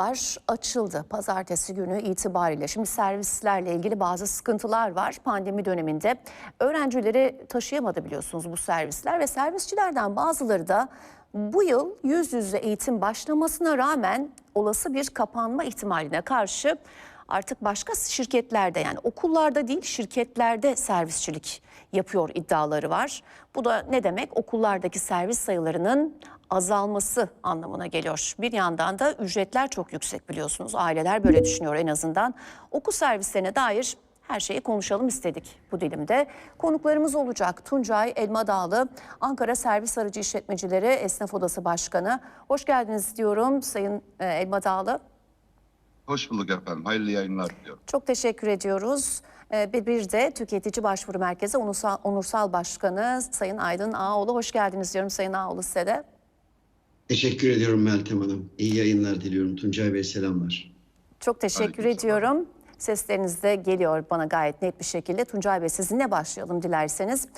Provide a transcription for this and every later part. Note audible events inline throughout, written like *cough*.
okullar açıldı pazartesi günü itibariyle. Şimdi servislerle ilgili bazı sıkıntılar var. Pandemi döneminde öğrencileri taşıyamadı biliyorsunuz bu servisler ve servisçilerden bazıları da bu yıl yüz yüze eğitim başlamasına rağmen olası bir kapanma ihtimaline karşı artık başka şirketlerde yani okullarda değil şirketlerde servisçilik yapıyor iddiaları var. Bu da ne demek? Okullardaki servis sayılarının azalması anlamına geliyor. Bir yandan da ücretler çok yüksek biliyorsunuz. Aileler böyle düşünüyor en azından. Okul servislerine dair her şeyi konuşalım istedik bu dilimde. Konuklarımız olacak. Tuncay Elmadağlı, Ankara Servis Aracı İşletmecileri Esnaf Odası Başkanı. Hoş geldiniz diyorum Sayın e, Elmadağlı. Hoş bulduk efendim. Hayırlı yayınlar diliyorum. Çok teşekkür ediyoruz. Ee, Bir bir de Tüketici Başvuru Merkezi Onursal, Onursal Başkanı Sayın Aydın Ağoğlu. Hoş geldiniz diyorum Sayın Ağoğlu size de. Teşekkür ediyorum Meltem Hanım. İyi yayınlar diliyorum. Tuncay Bey selamlar. Çok teşekkür Aleykümselam. ediyorum. Sesleriniz de geliyor bana gayet net bir şekilde. Tuncay Bey sizinle başlayalım dilerseniz.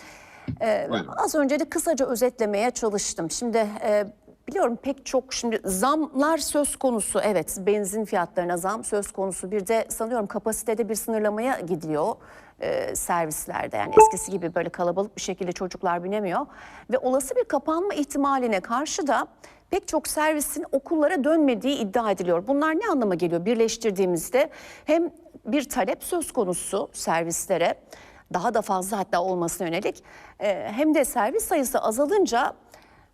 Ee, Buyurun. az önce de kısaca özetlemeye çalıştım. Şimdi e, biliyorum pek çok şimdi zamlar söz konusu. Evet benzin fiyatlarına zam söz konusu. Bir de sanıyorum kapasitede bir sınırlamaya gidiliyor e, servislerde. Yani eskisi gibi böyle kalabalık bir şekilde çocuklar binemiyor. Ve olası bir kapanma ihtimaline karşı da pek çok servisin okullara dönmediği iddia ediliyor. Bunlar ne anlama geliyor birleştirdiğimizde? Hem bir talep söz konusu servislere daha da fazla hatta olmasına yönelik e, hem de servis sayısı azalınca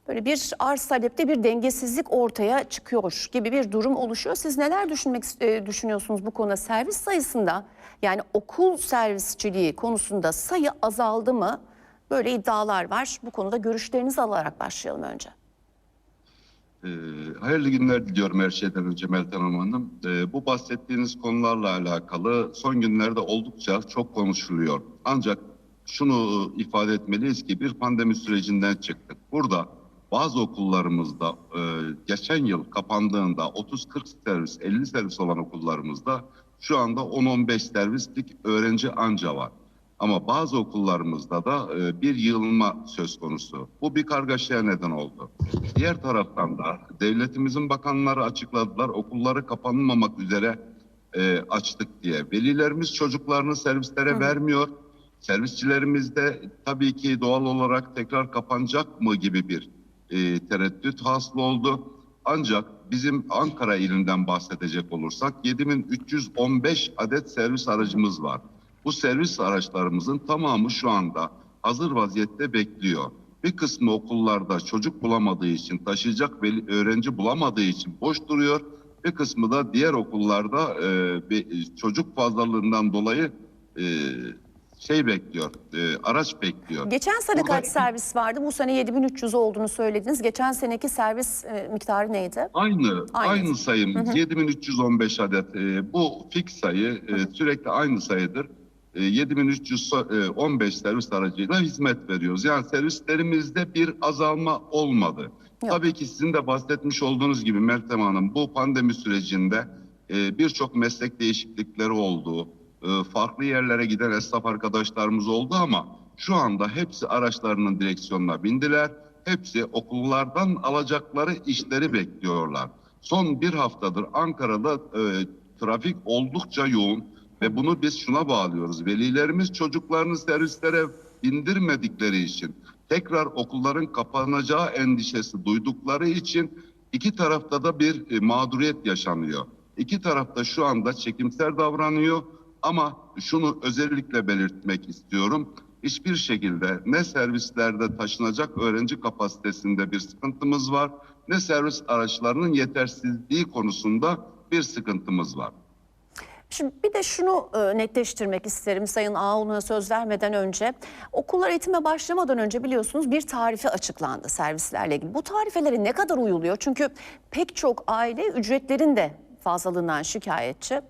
böyle bir arz talepte bir dengesizlik ortaya çıkıyor gibi bir durum oluşuyor. Siz neler düşünmek e, düşünüyorsunuz bu konuda servis sayısında yani okul servisçiliği konusunda sayı azaldı mı? Böyle iddialar var. Bu konuda görüşlerinizi alarak başlayalım önce. Ee, hayırlı günler diliyorum her şeyden önce Meltem Hanım. Ee, bu bahsettiğiniz konularla alakalı son günlerde oldukça çok konuşuluyor. Ancak şunu ifade etmeliyiz ki bir pandemi sürecinden çıktık. Burada bazı okullarımızda e, geçen yıl kapandığında 30-40 servis, 50 servis olan okullarımızda şu anda 10-15 servislik öğrenci anca var. Ama bazı okullarımızda da e, bir yığılma söz konusu. Bu bir kargaşaya neden oldu. Diğer taraftan da devletimizin bakanları açıkladılar okulları kapanmamak üzere e, açtık diye. Velilerimiz çocuklarını servislere vermiyor. Servisçilerimiz de tabii ki doğal olarak tekrar kapanacak mı gibi bir e, tereddüt hasıl oldu. Ancak bizim Ankara ilinden bahsedecek olursak 7315 adet servis aracımız var. Bu servis araçlarımızın tamamı şu anda hazır vaziyette bekliyor. Bir kısmı okullarda çocuk bulamadığı için, taşıyacak veli, öğrenci bulamadığı için boş duruyor. Bir kısmı da diğer okullarda e, bir çocuk fazlalığından dolayı e, şey bekliyor, e, araç bekliyor. Geçen sene Burada- kaç servis vardı? Bu sene 7300 olduğunu söylediniz. Geçen seneki servis e, miktarı neydi? Aynı, Aynı. aynı, sayımız 7315 adet. Ee, bu fix sayı e, sürekli aynı sayıdır. E, 7315 servis aracıyla hizmet veriyoruz. Yani servislerimizde bir azalma olmadı. Yok. Tabii ki sizin de bahsetmiş olduğunuz gibi Meltem Hanım bu pandemi sürecinde e, birçok meslek değişiklikleri oldu. E, farklı yerlere giden esnaf arkadaşlarımız oldu ama şu anda hepsi araçlarının direksiyonuna bindiler. Hepsi okullardan alacakları işleri bekliyorlar. Son bir haftadır Ankara'da e, trafik oldukça yoğun ve bunu biz şuna bağlıyoruz. Velilerimiz çocuklarını servislere bindirmedikleri için tekrar okulların kapanacağı endişesi duydukları için iki tarafta da bir e, mağduriyet yaşanıyor. İki tarafta şu anda çekimser davranıyor ama şunu özellikle belirtmek istiyorum. Hiçbir şekilde ne servislerde taşınacak öğrenci kapasitesinde bir sıkıntımız var, ne servis araçlarının yetersizliği konusunda bir sıkıntımız var. Şimdi bir de şunu e, netleştirmek isterim Sayın Ağoğlu'na söz vermeden önce. Okullar eğitime başlamadan önce biliyorsunuz bir tarife açıklandı servislerle ilgili. Bu tarifelere ne kadar uyuluyor? Çünkü pek çok aile ücretlerin de fazlalığından şikayetçi.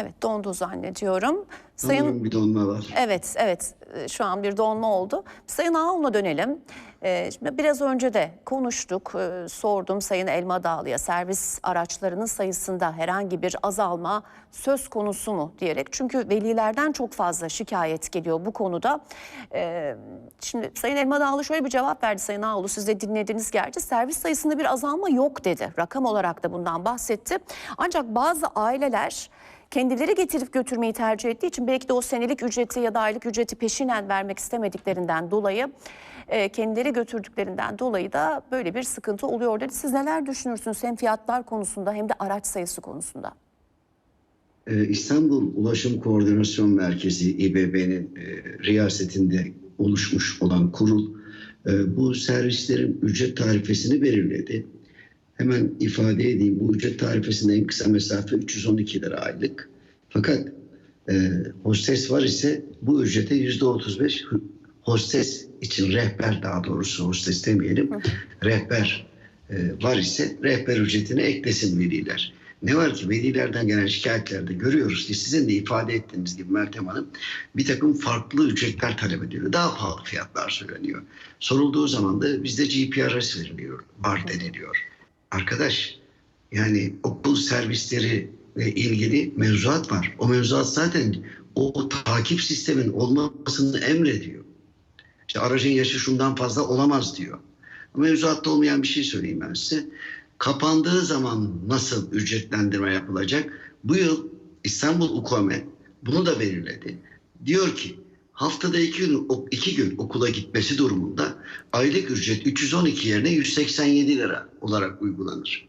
Evet dondu zannediyorum. Sayın Sanırım bir donma var. Evet, evet. Ee, Şu an bir donma oldu. Sayın Ağol'una dönelim. Ee, Şimdi biraz önce de konuştuk. Ee, Sordum Sayın Elma Dağlı'ya servis araçlarının sayısında herhangi bir azalma söz konusu mu diyerek. Çünkü velilerden çok fazla şikayet geliyor bu konuda. Ee, Şimdi Sayın Elma Dağlı şöyle bir cevap verdi Sayın Ağoğlu. Siz de dinlediniz gerçi. Servis sayısında bir azalma yok dedi. Rakam olarak da bundan bahsetti. Ancak bazı aileler kendileri getirip götürmeyi tercih ettiği için belki de o senelik ücreti ya da aylık ücreti peşinen vermek istemediklerinden dolayı e, kendileri götürdüklerinden dolayı da böyle bir sıkıntı oluyor dedi. Siz neler düşünürsünüz hem fiyatlar konusunda hem de araç sayısı konusunda? Ee, İstanbul Ulaşım Koordinasyon Merkezi İBB'nin e, riyasetinde oluşmuş olan kurul e, bu servislerin ücret tarifesini belirledi. Hemen ifade edeyim bu ücret tarifesinde en kısa mesafe 312 lira aylık. Fakat e, hostes var ise bu ücrete yüzde 35 hostes için rehber daha doğrusu hostes demeyelim rehber e, var ise rehber ücretini eklesin veliler. Ne var ki velilerden gelen şikayetlerde görüyoruz ki sizin de ifade ettiğiniz gibi Meltem Hanım bir takım farklı ücretler talep ediliyor. Daha pahalı fiyatlar söyleniyor. Sorulduğu zaman da bizde GPRS veriliyor, var deniliyor. Arkadaş yani okul servisleri ile ilgili mevzuat var. O mevzuat zaten o takip sistemin olmasını emrediyor. İşte aracın yaşı şundan fazla olamaz diyor. Mevzuatta olmayan bir şey söyleyeyim ben size. Kapandığı zaman nasıl ücretlendirme yapılacak? Bu yıl İstanbul UKOME bunu da belirledi. Diyor ki haftada iki gün, iki gün okula gitmesi durumunda aylık ücret 312 yerine 187 lira olarak uygulanır.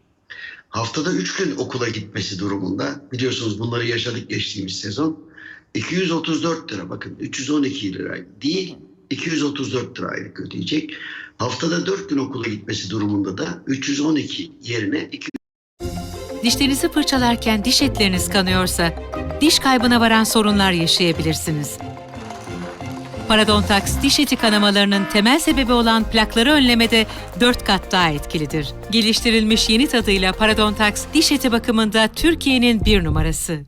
Haftada 3 gün okula gitmesi durumunda biliyorsunuz bunları yaşadık geçtiğimiz sezon 234 lira bakın 312 lira değil 234 lira aylık ödeyecek. Haftada 4 gün okula gitmesi durumunda da 312 yerine 2 Dişlerinizi fırçalarken diş etleriniz kanıyorsa, diş kaybına varan sorunlar yaşayabilirsiniz. Parodontax diş eti kanamalarının temel sebebi olan plakları önlemede 4 kat daha etkilidir. Geliştirilmiş yeni tadıyla Parodontax diş eti bakımında Türkiye'nin bir numarası.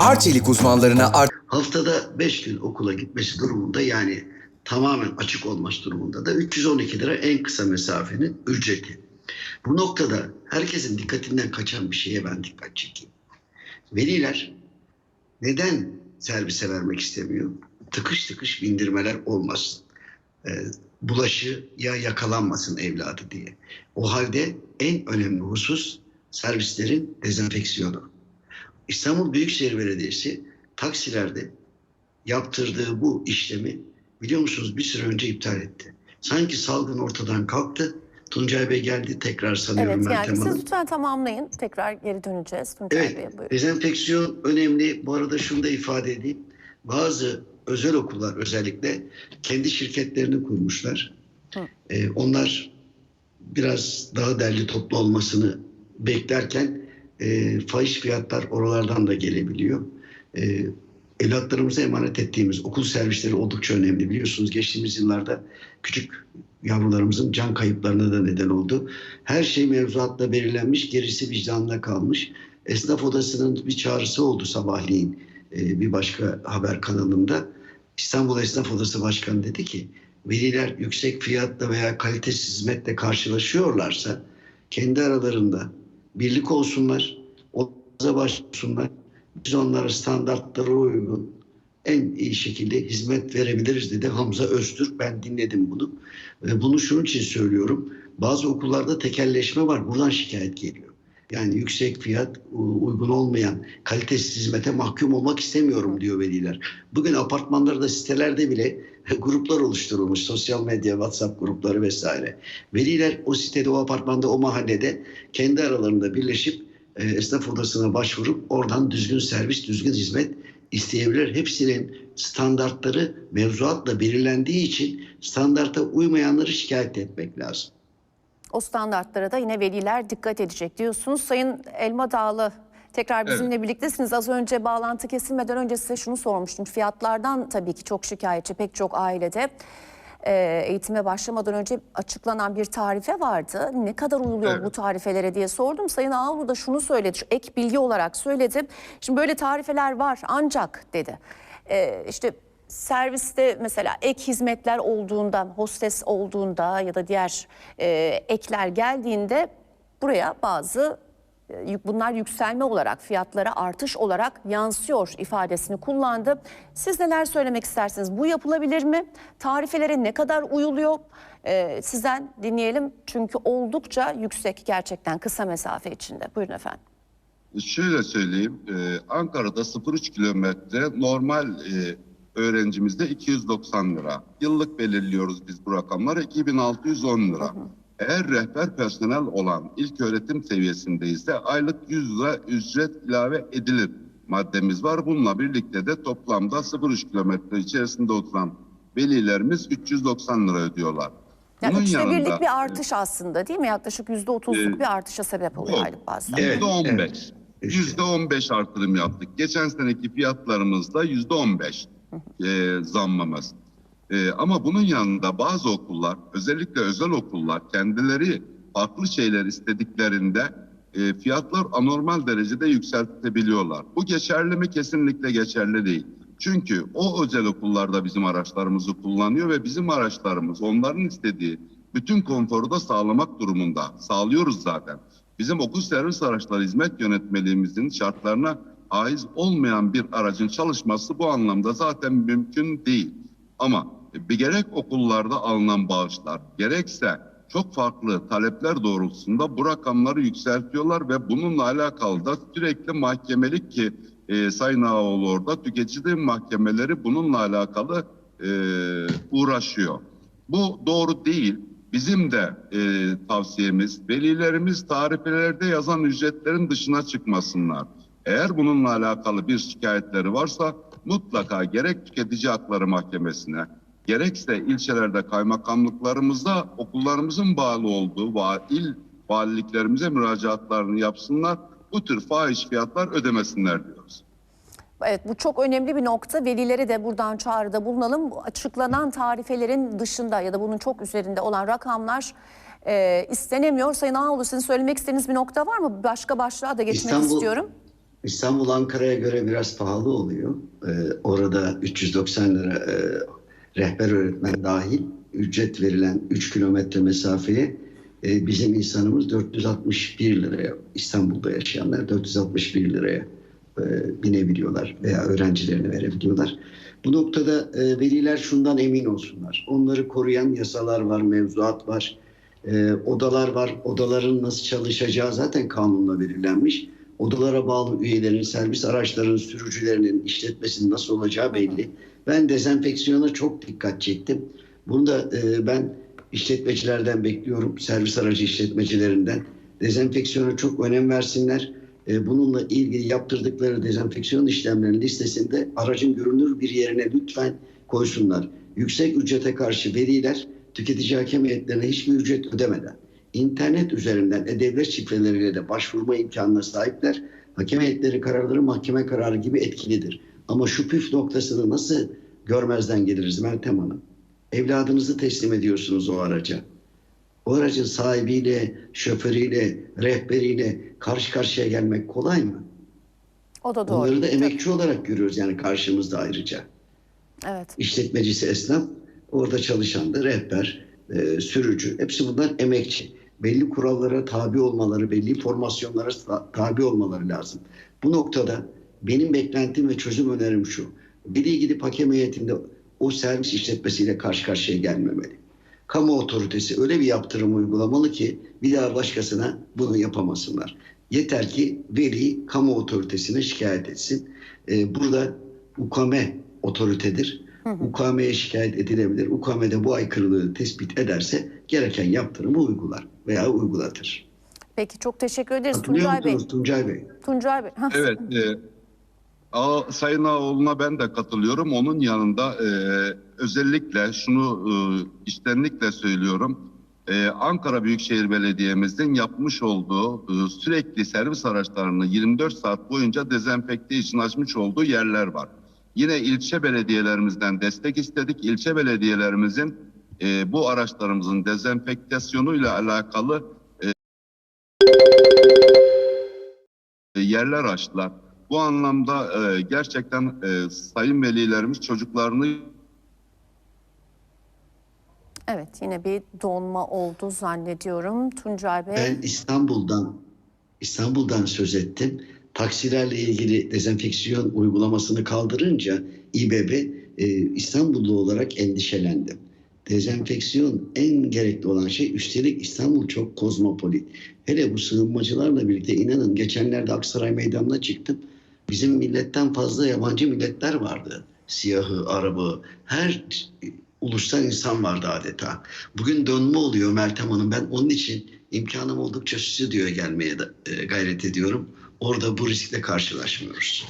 Arçelik uzmanlarına Ar- haftada 5 gün okula gitmesi durumunda yani tamamen açık olması durumunda da 312 lira en kısa mesafenin ücreti. Bu noktada herkesin dikkatinden kaçan bir şeye ben dikkat çekeyim. Veliler neden servise vermek istemiyor? Tıkış tıkış bindirmeler olmasın. Ee, bulaşı ya yakalanmasın evladı diye. O halde en önemli husus servislerin dezenfeksiyonu. İstanbul Büyükşehir Belediyesi taksilerde yaptırdığı bu işlemi biliyor musunuz bir süre önce iptal etti. Sanki salgın ortadan kalktı. Tuncay Bey geldi tekrar sanıyorum Evet Meltem siz lütfen tamamlayın. Tekrar geri döneceğiz. Tuncay Evet, Bey buyurun. dezenfeksiyon önemli. Bu arada şunu da ifade edeyim. Bazı özel okullar özellikle kendi şirketlerini kurmuşlar. Ee, onlar biraz daha derli toplu olmasını beklerken e, fahiş fiyatlar oralardan da gelebiliyor. E, evlatlarımıza emanet ettiğimiz okul servisleri oldukça önemli. Biliyorsunuz geçtiğimiz yıllarda küçük yavrularımızın can kayıplarına da neden oldu. Her şey mevzuatla belirlenmiş, gerisi vicdanına kalmış. Esnaf Odası'nın bir çağrısı oldu sabahleyin e, bir başka haber kanalında. İstanbul Esnaf Odası Başkanı dedi ki veliler yüksek fiyatla veya kalitesiz hizmetle karşılaşıyorlarsa kendi aralarında birlik olsunlar, oza başlasınlar. Biz onlara standartlara uygun en iyi şekilde hizmet verebiliriz dedi Hamza Öztürk. Ben dinledim bunu. Ve bunu şunun için söylüyorum. Bazı okullarda tekelleşme var. Buradan şikayet geliyor. Yani yüksek fiyat, uygun olmayan, kalitesiz hizmete mahkum olmak istemiyorum diyor veliler. Bugün apartmanlarda, sitelerde bile *laughs* gruplar oluşturulmuş. Sosyal medya, WhatsApp grupları vesaire. Veliler o sitede, o apartmanda, o mahallede kendi aralarında birleşip e, esnaf odasına başvurup oradan düzgün servis, düzgün hizmet isteyebilir. Hepsinin standartları mevzuatla belirlendiği için standarta uymayanları şikayet etmek lazım. O standartlara da yine veliler dikkat edecek diyorsunuz. Sayın Elma Dağlı tekrar bizimle birliktesiniz. Az önce bağlantı kesilmeden önce size şunu sormuştum. Fiyatlardan tabii ki çok şikayetçi pek çok ailede. e, eğitime başlamadan önce açıklanan bir tarife vardı. Ne kadar uyuluyor Evet. bu tarifelere diye sordum. Sayın Ağulu da şunu söyledi, şu ek bilgi olarak söyledi. Şimdi böyle tarifeler var ancak dedi. E, işte serviste mesela ek hizmetler olduğunda, hostes olduğunda ya da diğer e, ekler geldiğinde buraya bazı e, bunlar yükselme olarak fiyatlara artış olarak yansıyor ifadesini kullandı. Siz neler söylemek istersiniz? Bu yapılabilir mi? Tarifelere ne kadar uyuluyor? E, sizden dinleyelim çünkü oldukça yüksek gerçekten kısa mesafe içinde. Buyurun efendim. Şöyle söyleyeyim, e, Ankara'da 0,3 kilometre normal e, öğrencimizde 290 lira. Yıllık belirliyoruz biz bu rakamları 2610 lira. Eğer rehber personel olan ilk öğretim seviyesindeyse aylık 100 lira ücret ilave edilir maddemiz var. Bununla birlikte de toplamda 0,3 kilometre içerisinde oturan velilerimiz 390 lira ödüyorlar. Yani Bunun üçte yanında- birlik bir artış aslında değil mi? Yaklaşık yüzde otuzluk Ee, bir artışa sebep oluyor aylık bazda. Evet, Yüzde on beş. Yüzde on beş artırım yaptık. Geçen seneki fiyatlarımızda yüzde on beş e, zammımız. E, ama bunun yanında bazı okullar, özellikle özel okullar kendileri farklı şeyler istediklerinde e, fiyatlar anormal derecede yükseltebiliyorlar. Bu geçerli mi? Kesinlikle geçerli değil. Çünkü o özel okullarda bizim araçlarımızı kullanıyor ve bizim araçlarımız onların istediği bütün konforu da sağlamak durumunda. Sağlıyoruz zaten. Bizim okul servis araçları hizmet yönetmeliğimizin şartlarına aiz olmayan bir aracın çalışması bu anlamda zaten mümkün değil. Ama bir gerek okullarda alınan bağışlar gerekse çok farklı talepler doğrultusunda bu rakamları yükseltiyorlar ve bununla alakalı da sürekli mahkemelik ki e, Sayın Ağaoğlu orada tüketici mahkemeleri bununla alakalı e, uğraşıyor. Bu doğru değil. Bizim de e, tavsiyemiz velilerimiz tarifelerde yazan ücretlerin dışına çıkmasınlar. Eğer bununla alakalı bir şikayetleri varsa mutlaka gerek tüketici hakları mahkemesine gerekse ilçelerde kaymakamlıklarımızda okullarımızın bağlı olduğu il valiliklerimize müracaatlarını yapsınlar. Bu tür fahiş fiyatlar ödemesinler diyoruz. Evet bu çok önemli bir nokta. Velileri de buradan çağrıda bulunalım. Bu açıklanan tarifelerin dışında ya da bunun çok üzerinde olan rakamlar e, istenemiyor. Sayın Ağoğlu sizin söylemek istediğiniz bir nokta var mı? Başka başlığa da geçmek İstanbul- istiyorum. İstanbul Ankara'ya göre biraz pahalı oluyor. Ee, orada 390 lira e, rehber öğretmen dahil ücret verilen 3 kilometre mesafeye e, bizim insanımız 461 liraya İstanbul'da yaşayanlar 461 liraya e, binebiliyorlar veya öğrencilerine verebiliyorlar. Bu noktada e, veliler şundan emin olsunlar. Onları koruyan yasalar var, mevzuat var, e, odalar var. Odaların nasıl çalışacağı zaten kanunla belirlenmiş. Odalara bağlı üyelerin, servis araçlarının sürücülerinin işletmesinin nasıl olacağı belli. Ben dezenfeksiyona çok dikkat çektim. Bunu da e, ben işletmecilerden bekliyorum, servis aracı işletmecilerinden. Dezenfeksiyona çok önem versinler. E, bununla ilgili yaptırdıkları dezenfeksiyon işlemlerinin listesinde aracın görünür bir yerine lütfen koysunlar. Yüksek ücrete karşı veliler tüketici hakem heyetlerine hiçbir ücret ödemeden internet üzerinden e-devlet şifreleriyle de başvurma imkanına sahipler. Hakem heyetleri kararları mahkeme kararı gibi etkilidir. Ama şu püf noktasını nasıl görmezden geliriz Meltem Hanım? Evladınızı teslim ediyorsunuz o araca. O aracın sahibiyle, şoförüyle, rehberiyle karşı karşıya gelmek kolay mı? O da doğru. Onları da emekçi olarak görüyoruz yani karşımızda ayrıca. Evet. İşletmecisi esnaf, orada çalışan da rehber, e, sürücü. Hepsi bunlar emekçi. Belli kurallara tabi olmaları, belli formasyonlara ta- tabi olmaları lazım. Bu noktada benim beklentim ve çözüm önerim şu. Veli gidip hakem heyetinde o servis işletmesiyle karşı karşıya gelmemeli. Kamu otoritesi öyle bir yaptırım uygulamalı ki bir daha başkasına bunu yapamasınlar. Yeter ki veli kamu otoritesine şikayet etsin. Ee, burada UKME otoritedir. UKM'ye şikayet edilebilir. UKM de bu aykırılığı tespit ederse gereken yaptırımı uygular veya uygulatır. Peki çok teşekkür ederiz Tuncay Bey. Tuncay Bey? Tuncay Bey. Evet, e, A, Sayın Ağoğlu'na ben de katılıyorum. Onun yanında e, özellikle şunu e, içtenlikle söylüyorum. E, Ankara Büyükşehir Belediye'mizin yapmış olduğu e, sürekli servis araçlarını 24 saat boyunca dezenfekte için açmış olduğu yerler var. Yine ilçe belediyelerimizden destek istedik. İlçe belediyelerimizin e, bu araçlarımızın dezenfektasyonuyla alakalı e, yerler açtılar. Bu anlamda e, gerçekten e, sayın velilerimiz çocuklarını Evet yine bir donma oldu zannediyorum. Tuncay Bey. Ben İstanbul'dan İstanbul'dan söz ettim. Taksilerle ilgili dezenfeksiyon uygulamasını kaldırınca İBB e, İstanbullu olarak endişelendim. Dezenfeksiyon en gerekli olan şey üstelik İstanbul çok kozmopolit. Hele bu sığınmacılarla birlikte inanın geçenlerde Aksaray Meydanı'na çıktım. Bizim milletten fazla yabancı milletler vardı. Siyahı, Arabı, her ulustan insan vardı adeta. Bugün dönme oluyor Meltem Hanım. Ben onun için imkanım oldukça stüdyoya gelmeye de, e, gayret ediyorum. Orada bu riskle karşılaşmıyoruz.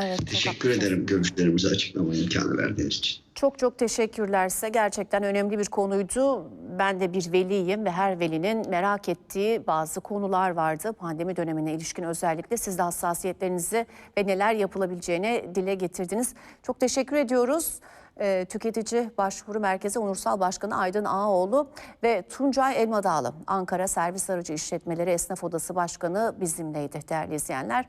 Evet, Teşekkür haklısınız. ederim görüşlerimizi açıklama imkanı verdiğiniz için. Çok çok teşekkürler size. Gerçekten önemli bir konuydu. Ben de bir veliyim ve her velinin merak ettiği bazı konular vardı. Pandemi dönemine ilişkin özellikle siz de hassasiyetlerinizi ve neler yapılabileceğini dile getirdiniz. Çok teşekkür ediyoruz. Ee, Tüketici Başvuru Merkezi Onursal Başkanı Aydın Ağaoğlu ve Tuncay Elmadağlı Ankara Servis Aracı İşletmeleri Esnaf Odası Başkanı bizimleydi değerli izleyenler.